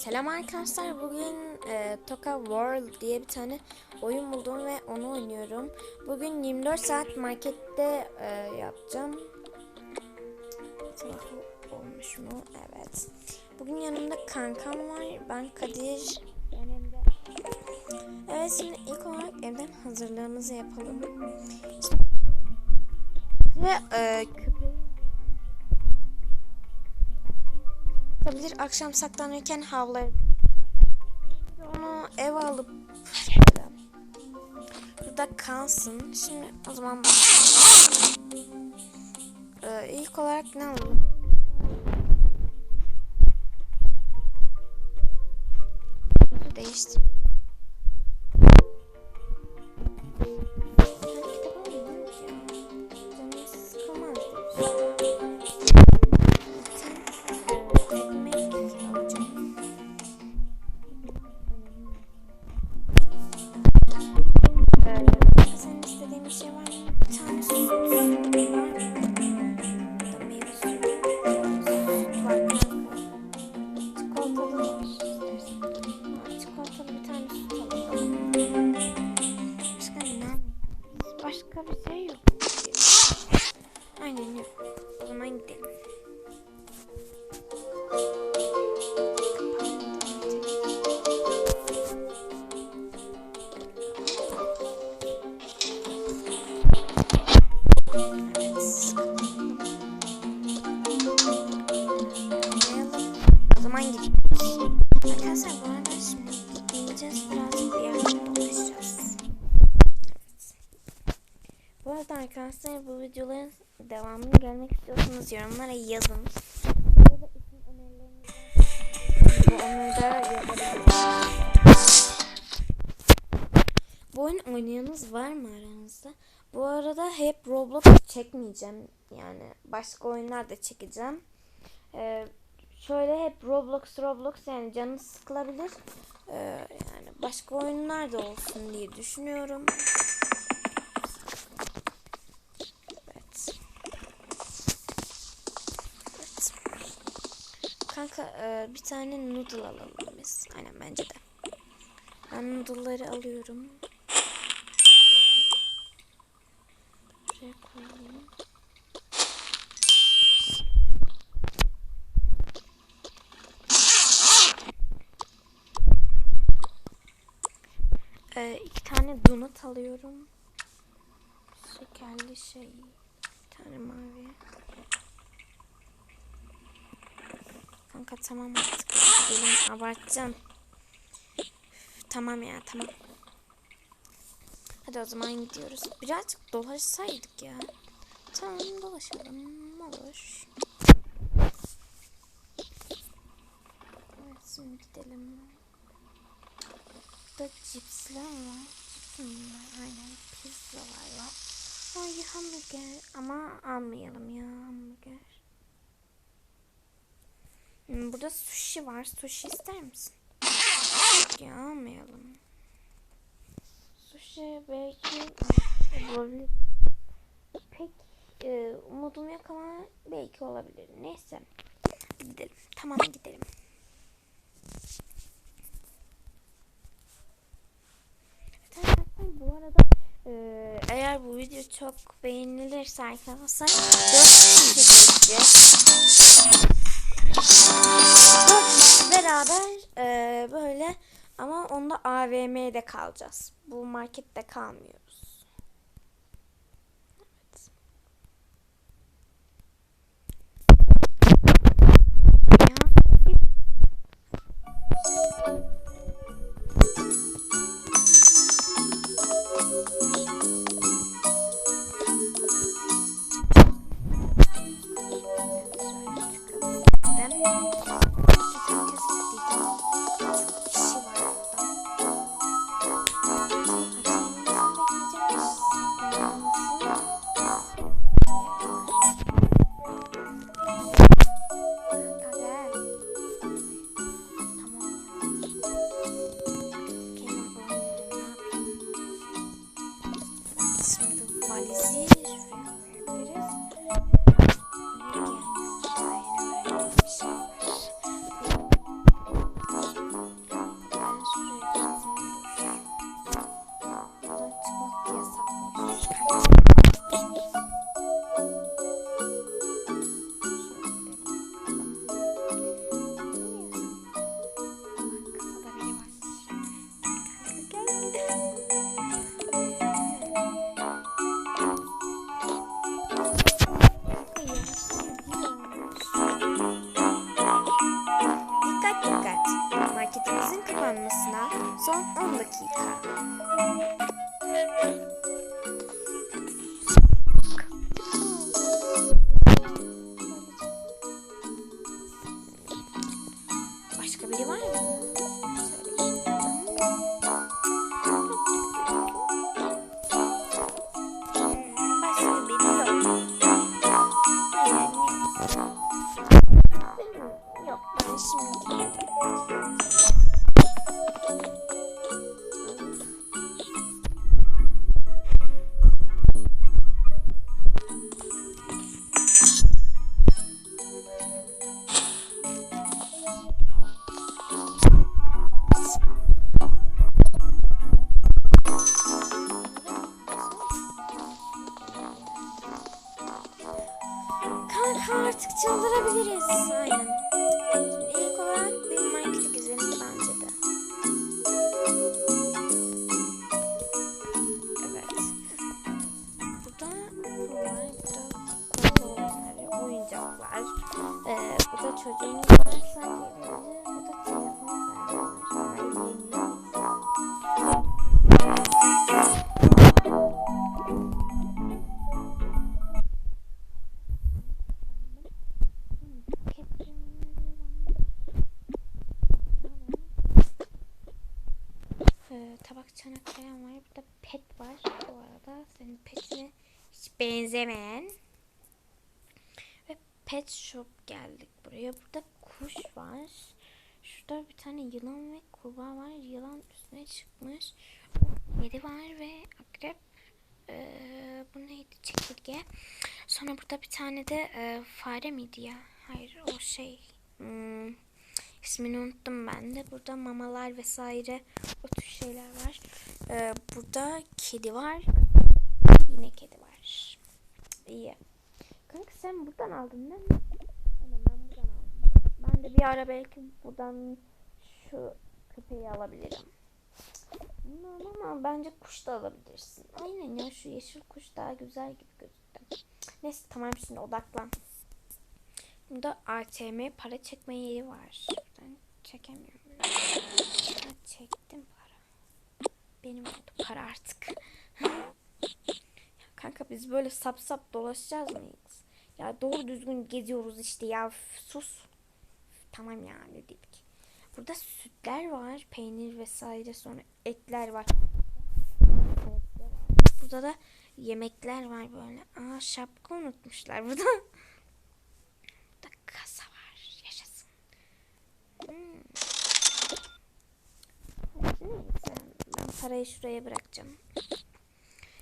Selam arkadaşlar. Bugün e, Toka World diye bir tane oyun buldum ve onu oynuyorum. Bugün 24 saat markette e, yapacağım. Olmuş mu? Evet. Bugün yanımda kankam var. Ben Kadir. Evet şimdi ilk olarak evden hazırlığımızı yapalım. Ve e, köpeği Olabilir akşam saklanırken havlayabilir. Onu eve alıp burada kalsın. Şimdi o zaman. Ee, ilk olarak ne alalım? Değiştir. Yazabilirsiniz. Bu oyun oynayanınız var mı aranızda? Bu arada hep Roblox çekmeyeceğim. Yani başka oyunlar da çekeceğim. Ee, şöyle hep Roblox Roblox yani canı sıkılabilir. Ee, yani başka oyunlar da olsun diye düşünüyorum. Kanka e, bir tane noodle alalım biz. Aynen bence de. Ben noodle'ları alıyorum. Şuraya koyayım. Ee, iki tane donut alıyorum. Şekerli şey. Bir tane mavi. Kanka tamam artık. Benim abartacağım. Tamam ya tamam. Hadi o zaman gidiyoruz. Birazcık dolaşsaydık ya. Tamam dolaşalım. Olur. Evet şimdi gidelim. Burada cipsler var. Var? Aynen pizzalar var. Ay hamburger ama almayalım ya hamburger. Burada sushi var. Sushi ister misin? Ya. Sushi belki olabilir. Pek e, umudum yok ama belki olabilir. Neyse. Gidelim. Tamam gidelim. Bu arada e, eğer bu video çok beğenilirse arkadaşlar 4 kişi beraber e, böyle ama onda AVM'de kalacağız. Bu markette kalmıyoruz. Evet. Ya. Artık çıldırabiliriz. Aynen. Tabak çanak falan var. Burada pet var. Bu arada senin petine hiç benzemeyen. Ve pet shop geldik buraya. Burada kuş var. Şurada bir tane yılan ve kurbağa var. Yılan üstüne çıkmış. Yedi var ve akrep. Ee, bu neydi? Çekirge. Sonra burada bir tane de e, fare miydi ya? Hayır o şey. Hmm, ismini unuttum ben de. Burada mamalar vesaire o tür şeyler var. Ee, burada kedi var. Yine kedi var. İyi. Kanka sen buradan aldın değil mi? Aynen ben buradan aldım. Ben de bir ara belki buradan şu köpeği alabilirim. Ama bence kuş da alabilirsin. Aynen ya şu yeşil kuş daha güzel gibi gözüktü. Neyse tamam şimdi odaklan. Burada ATM para çekme yeri var. Ben çekemiyorum. Çektim para. Benim oldu para artık. Kanka biz böyle sap sap dolaşacağız mıyız? Ya doğru düzgün geziyoruz işte ya sus. Tamam ya ne dedik. Burada sütler var, peynir vesaire sonra etler var. Burada da yemekler var böyle. Aa şapka unutmuşlar. Burada kasa var. Yaşasın. Hmm. Ben parayı şuraya bırakacağım.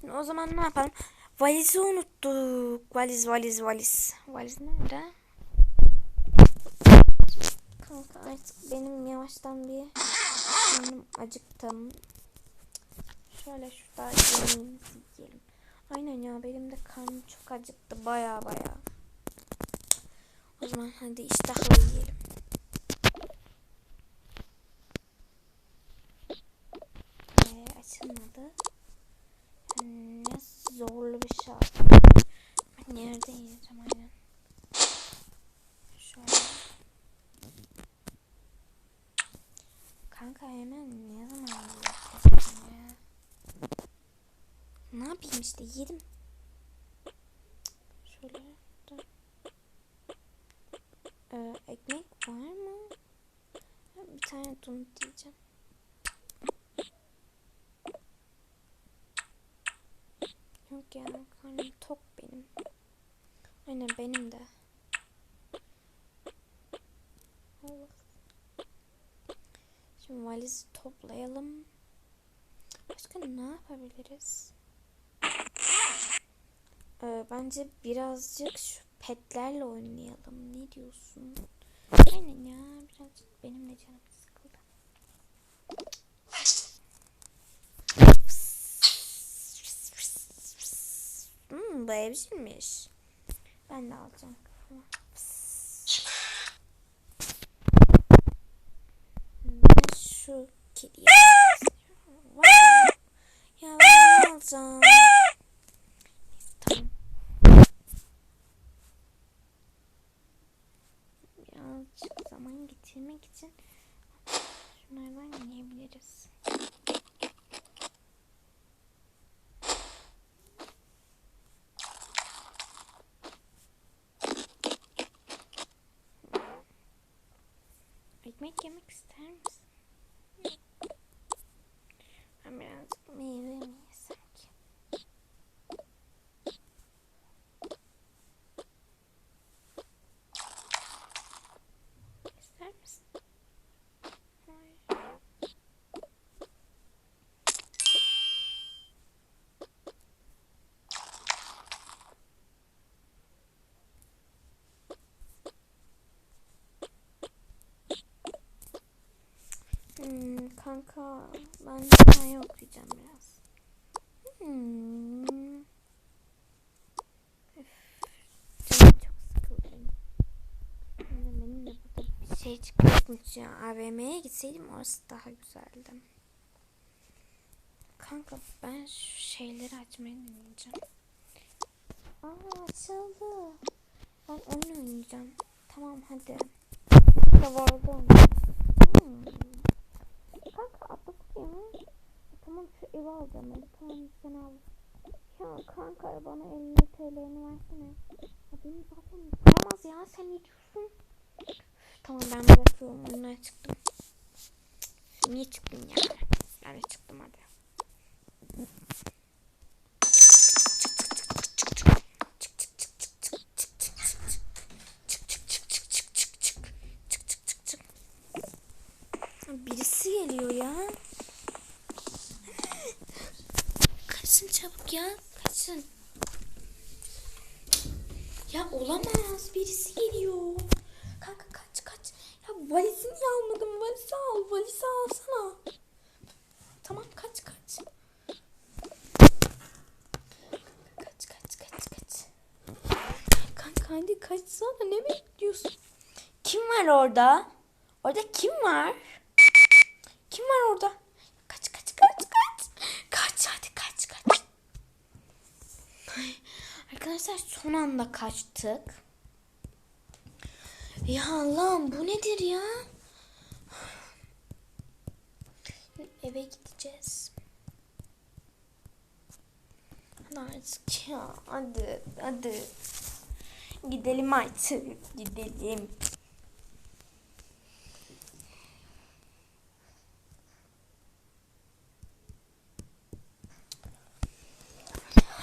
Şimdi o zaman ne yapalım? Valizi unuttuk. Valiz, valiz, valiz. Valiz nerede? Kanka artık benim yavaştan bir karnım acıktım. Şöyle şurada yemeğimizi yiyelim. Aynen ya benim de karnım çok acıktı baya baya. O zaman hadi iştahla yiyelim. Ee, açılmadı. Ne zorlu bir şey. Ben yerde yiyeceğim aynen. Şöyle. Kanka hemen ne zaman yiyorsun ya? Ne yapayım işte yedim. Şöyle dur. Ee, ekmek var mı? Bir tane donut diyeceğim. Yok ya karnım tok benim. Aynen benim de. Allah. Şimdi valizi toplayalım. Başka ne yapabiliriz? Ee, bence birazcık şu petlerle oynayalım. Ne diyorsun? Aynen ya birazcık benim de canım Hmm, bu evcilmiş. Ben de alacağım. Ben şu kediyi. Ya ben alacağım. Birazcık zaman geçirmek için şunlardan yiyebiliriz. Ekmek yemek ister misin? Ben birazcık meyve mi yesem ki? İster misin? Hayır. Hmm, kanka ben hikaye okuyacağım biraz. Hmm. Şey çıkacakmış ya. AVM'ye gitseydim orası daha güzeldi. Kanka ben şu şeyleri açmayı deneyeceğim. Aa açıldı. Ben oyun oynayacağım. Tamam hadi. Oynayacağım. Hmm. Kanka atladık ya. Tamam şu evi alacağım hadi. Tamam sen al. Ya kanka bana 50 TL'ni versene. Ya benim zaten param az ya sen ne diyorsun? Tamam ben bırakıyorum oyundan çıktım. Niye çıktın ya? Ben çıktım hadi. Birisi geliyor ya. Kaçın çabuk ya. Kaçın. Ya olamaz. Birisi geliyor. Kanka kaç kaç. Ya valizini niye almadın? Valizi al. Valizi alsana. Tamam kaç kaç. Kaç kaç kaç kaç. Kanka hadi kaçsana. Ne bekliyorsun? Kim var orada? Orada kim var? Kim var orada? Kaç kaç kaç kaç. Kaç hadi kaç kaç. Ay, Arkadaşlar son anda kaçtık. Ya Allah'ım bu nedir ya? Eve gideceğiz. Hadi artık ya. Hadi hadi. Gidelim artık. Gidelim.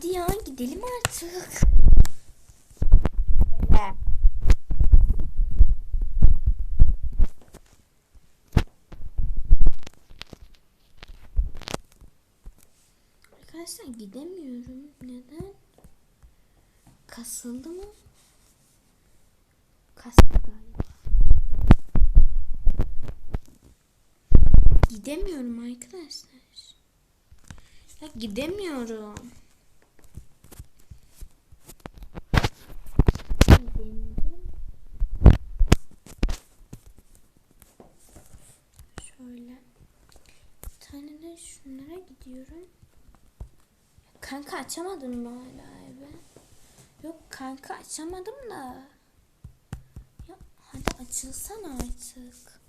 Hadi ya gidelim artık. Arkadaşlar gidemiyorum. Neden? Kasıldı mı? Kastı galiba. Gidemiyorum arkadaşlar. Ya gidemiyorum. Deneyeceğim. Şöyle. Bir tane de şunlara gidiyorum. Kanka açamadım mı hala evi? Yok kanka açamadım da. Ya hadi açılsana artık.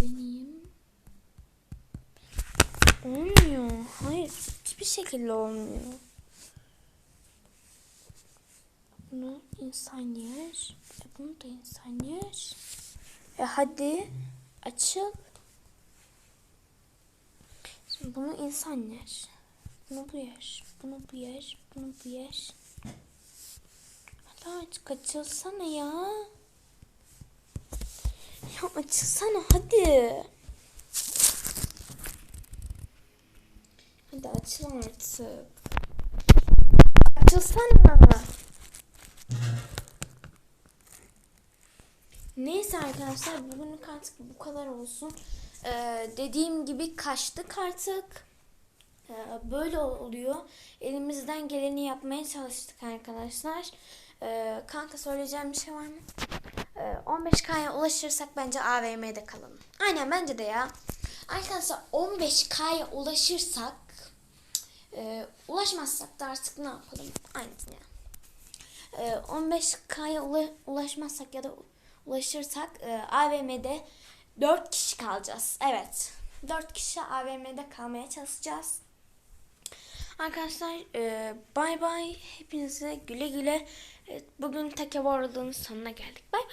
Deneyeyim. Olmuyor. Hayır hiçbir şekilde olmuyor. Bunu insan yer. E bunu da insan. E hadi açıl. Şimdi bunu insan. Bunu bu yer. Bunu bu yer. Bunu bu yer. Hadi artık açılsana ya. Ya açılsana hadi. Hadi açıl artık. Açılsana. Neyse arkadaşlar bugünlük artık bu kadar olsun. Ee, dediğim gibi kaçtık artık. Ee, böyle oluyor. Elimizden geleni yapmaya çalıştık arkadaşlar. Ee, kanka söyleyeceğim bir şey var mı? Ee, 15K'ya ulaşırsak bence AVM'de kalalım. Aynen bence de ya. Arkadaşlar 15K'ya ulaşırsak e, ulaşmazsak da artık ne yapalım? Aynen ya. Ee, 15K'ya ula- ulaşmazsak ya da ulaşırsak e, AVM'de 4 kişi kalacağız. Evet. 4 kişi AVM'de kalmaya çalışacağız. Arkadaşlar e, bay bay. Hepinize güle güle. Evet, bugün Take World'un sonuna geldik. Bay bay.